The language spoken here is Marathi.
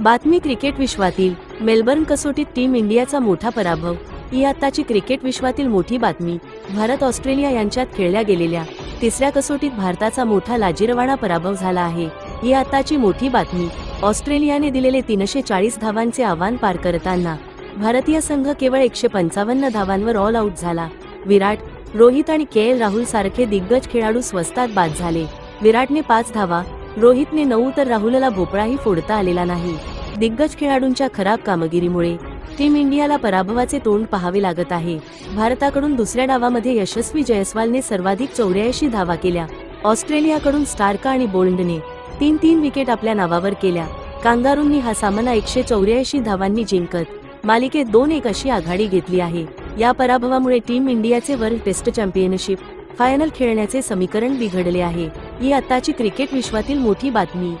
बातमी क्रिकेट विश्वातील मेलबर्न कसोटीत टीम इंडियाचा मोठा पराभव. ही आताची क्रिकेट विश्वातील मोठी बातमी. भारत ऑस्ट्रेलिया यांच्यात खेळल्या गेलेल्या तिसऱ्या कसोटीत भारताचा मोठा लाजिरवाणा पराभव झाला आहे. ही आताची मोठी बातमी. ऑस्ट्रेलियाने दिलेले तीनशे चाळीस धावांचे आव्हान पार करताना भारतीय संघ केवळ एकशे पंचावन्न धावांवर ऑल आऊट झाला. विराट रोहित आणि के एल राहुल सारखे दिग्गज खेळाडू स्वस्तात बाद झाले. विराटने पाच धावा रोहितने नऊ तर राहुलला भोपळाही फोडता आलेला नाही. दिग्गज खेळाडूंच्या खराब कामगिरीमुळे टीम इंडियाला पराभवाचे तोंड पाहावे लागत आहे. भारताकडून दुसऱ्या डावामध्ये यशस्वी जयस्वालने सर्वाधिक चौऱ्याऐंशी धावा केल्या. ऑस्ट्रेलियाकडून स्टार्का आणि बोल्डने तीन तीन विकेट आपल्या नावावर केल्या. कांगारूंनी हा सामना एकशे चौऱ्याऐंशी धावांनी जिंकत. मालिकेत दोन एक अशी आघाडी घेतली आहे. या पराभवामुळे टीम इंडियाचे वर्ल्ड टेस्ट चॅम्पियनशिप फायनल खेळण्याचे समीकरण बिघडले आहे. ही आताची क्रिकेट विश्वातील मोठी बातमी.